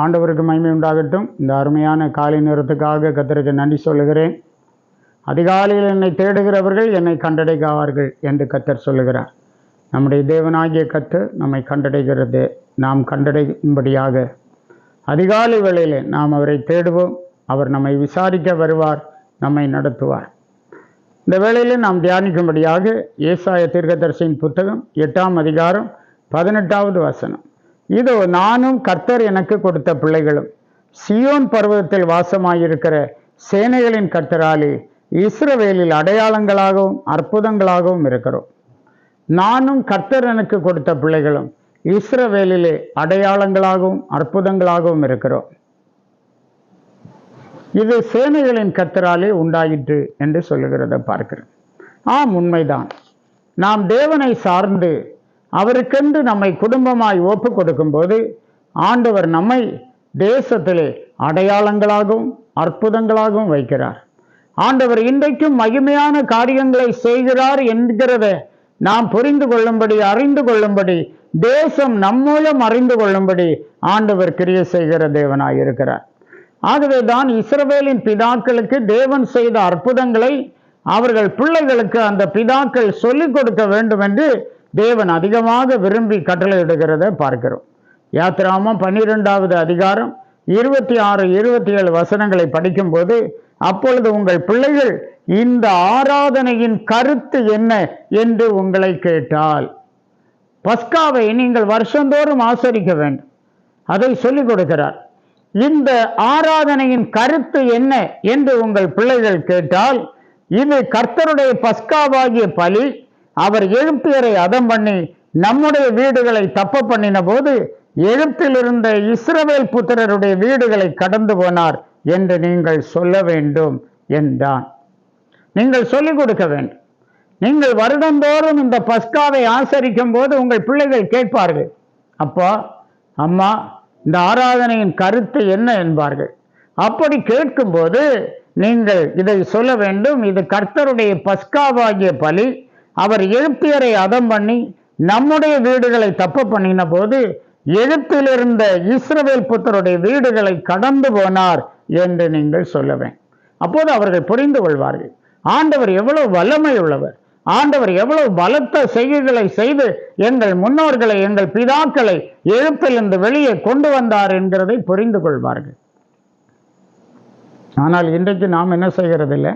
ஆண்டவருக்கு மகிமை உண்டாகட்டும். இந்த அருமையான காலை நேரத்துக்காக கத்தருக்கு நன்றி சொல்லுகிறேன். அதிகாலையில் என்னை தேடுகிறவர்கள் என்னை கண்டடைகாவார்கள் என்று கத்தர் சொல்லுகிறார். நம்முடைய தேவனாகிய கத்து நம்மை கண்டடைகிறது. நாம் கண்டடையும்படியாக அதிகாலை வேளையில் நாம் அவரை தேடுவோம். அவர் நம்மை விசாரிக்க வருவார் நம்மை நடத்துவார். இந்த வேளையில் நாம் தியானிக்கும்படியாக ஏசாய தீர்க்கதரிசியின் புத்தகம் எட்டாம் அதிகாரம் பதினெட்டாவது வசனம். இதோ நானும் கர்த்தர் எனக்கு கொடுத்த பிள்ளைகளும். சியோன் பருவத்தில் வாசமாயிருக்கிற சேனைகளின் கர்த்தராலே இஸ்ரவேலில் அடையாளங்களாகவும் அற்புதங்களாகவும் இருக்கிறோம். நானும் கர்த்தர் எனக்கு கொடுத்த பிள்ளைகளும் இஸ்ரவேலிலே அடையாளங்களாகவும் அற்புதங்களாகவும் இருக்கிறோம். இது சேனைகளின் கர்த்தராலே உண்டாயிற்று என்று சொல்லுகிறத பார்க்கிறேன். ஆம் உண்மைதான். நாம் தேவனை சார்ந்து அவருக்கென்று நம்மை குடும்பமாய் ஒப்பு கொடுக்கும்போது ஆண்டவர் நம்மை தேசத்திலே அடையாளங்களாகவும் அற்புதங்களாகவும் வைக்கிறார். ஆண்டவர் இன்றைக்கும் மகிமையான காரியங்களை செய்கிறார் என்கிறத நாம் புரிந்து கொள்ளும்படி அறிந்து கொள்ளும்படி தேசம் நம்மூலம் அறிந்து கொள்ளும்படி ஆண்டவர் கிரிய செய்கிற தேவனாய் இருக்கிறார். ஆகவே தான் இஸ்ரவேலின் பிதாக்களுக்கு தேவன் செய்த அற்புதங்களை அவர்கள் பிள்ளைகளுக்கு அந்த பிதாக்கள் சொல்லிக் கொடுக்க வேண்டும் என்று தேவன் அதிகமாக விரும்பி கட்டளையிடுகிறத பார்க்கிறோம். யாத்ராமம் பன்னிரெண்டாவது அதிகாரம் இருபத்தி ஆறு இருபத்தி ஏழு வசனங்களை படிக்கும்போது அப்பொழுது உங்கள் பிள்ளைகள் இந்த ஆராதனையின் கருத்து என்ன என்று உங்களை கேட்டால் பஸ்காவை நீங்கள் வருஷந்தோறும் ஆசரிக்க வேண்டும். அதை சொல்லிக் கொடுக்கிறார். இந்த ஆராதனையின் கருத்து என்ன என்று உங்கள் பிள்ளைகள் கேட்டால் இது கர்த்தருடைய பஸ்காவாகிய பலி அவர் எழுப்பியரை அதம் பண்ணி நம்முடைய வீடுகளை தப்ப பண்ணின போது எழுத்தில் இருந்த இஸ்ரவேல் புத்திரருடைய வீடுகளை கடந்து போனார் என்று நீங்கள் சொல்ல வேண்டும் என்றான். நீங்கள் சொல்லிக் கொடுக்க வேண்டும். நீங்கள் வருடந்தோறும் இந்த பஸ்காவை ஆசரிக்கும் போது உங்கள் பிள்ளைகள் கேட்பார்கள். அப்பா அம்மா இந்த ஆராதனையின் கருத்து என்ன என்பார்கள். அப்படி கேட்கும்போது நீங்கள் இதை சொல்ல வேண்டும். இது கர்த்தருடைய பஸ்காவாகிய பலி. அவர் எழுப்பியரை அதம் பண்ணி நம்முடைய வீடுகளை தப்பு பண்ணின போது எழுத்திலிருந்த இஸ்ரவேல் புத்தருடைய வீடுகளை கடந்து போனார் என்று நீங்கள் சொல்லுவேன். அப்போது அவர்கள் புரிந்து கொள்வார்கள். ஆண்டவர் எவ்வளவு வல்லமை உள்ளவர். ஆண்டவர் எவ்வளவு பலத்த செய்கைகளை செய்து எங்கள் முன்னோர்களை எங்கள் பிதாக்களை எழுப்பிலிருந்து வெளியே கொண்டு வந்தார் என்கிறதை புரிந்து கொள்வார்கள். ஆனால் இன்றைக்கு நாம் என்ன செய்கிறதில்லை?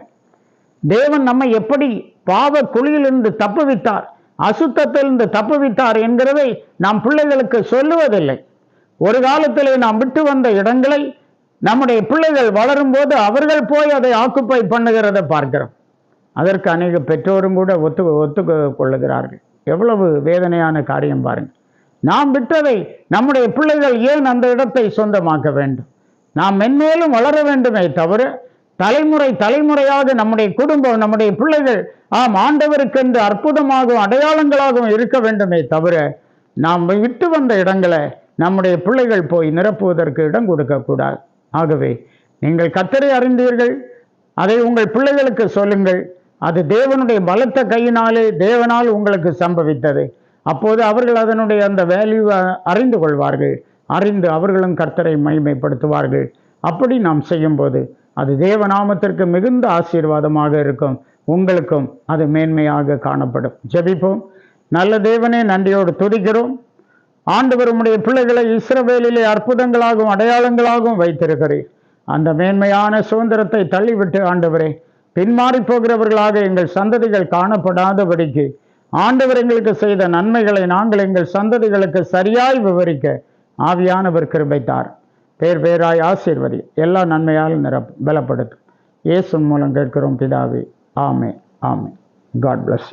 தேவன் நம்மை எப்படி பாவ குழியிலிருந்து தப்புவித்தார் அசுத்தத்திலிருந்து தப்புவித்தார் என்கிறதை நாம் பிள்ளைகளுக்கு சொல்லுவதில்லை. ஒரு காலத்திலே நாம் விட்டு வந்த இடங்களை நம்முடைய பிள்ளைகள் வளரும்போது அவர்கள் போய் அதை ஆக்குப்பை பண்ணுகிறத பார்க்கிறோம். அதற்கு அநேக பெற்றோரும் கூட ஒத்து ஒத்து கொள்ளுகிறார்கள் எவ்வளவு வேதனையான காரியம் பாருங்கள். நாம் விட்டதை நம்முடைய பிள்ளைகள் ஏன் அந்த இடத்தை சொந்தமாக்க வேண்டும்? நாம் மென்மேலும் வளர வேண்டுமே தவிர தலைமுறை தலைமுறையாக நம்முடைய குடும்பம் நம்முடைய பிள்ளைகள் ஆம் ஆண்டவருக்கென்று அற்புதமாகவும் அடையாளங்களாகவும் இருக்க வேண்டுமே தவிர நாம் விட்டு வந்த இடங்களை நம்முடைய பிள்ளைகள் போய் நிரப்புவதற்கு இடம் கொடுக்கக்கூடாது ஆகவே நீங்கள் கத்தரை அறிந்தீர்கள். அதை உங்கள் பிள்ளைகளுக்கு சொல்லுங்கள். அது தேவனுடைய பலத்த கையினாலே தேவனால் உங்களுக்கு சம்பவித்தது. அப்போது அவர்கள் அதனுடைய அந்த வேல்யூவை அறிந்து கொள்வார்கள். அறிந்து அவர்களும் கர்த்தரை மகிமைப்படுத்துவார்கள். அப்படி நாம் செய்யும்போது அது தேவநாமத்திற்கு மிகுந்த ஆசீர்வாதமாக இருக்கும். உங்களுக்கும் அது மேன்மையாக காணப்படும். ஜபிப்போம். நல்ல தேவனே நன்றியோடு துதிக்கிறோம். ஆண்டவர் பிள்ளைகளை இஸ்ரவேலிலே அற்புதங்களாகவும் அடையாளங்களாகவும் வைத்திருக்கிறேன் அந்த மேன்மையான சுதந்திரத்தை தள்ளிவிட்டு ஆண்டவரே பின்மாறி போகிறவர்களாக எங்கள் சந்ததிகள் காணப்படாதபடிக்கு ஆண்டவர் எங்களுக்கு செய்த நன்மைகளை நாங்கள் எங்கள் சந்ததிகளுக்கு சரியாய் விவரிக்க ஆவியானவர் கிருபைத்தார். பேர் பேராய் ஆசீர்வதி. எல்லா நன்மையால் நிரப் பலப்படுத்தும் இயேசு மூலம் கேட்கிறோம் பிதாவே. ஆமே ஆமே காட் பிளஸ்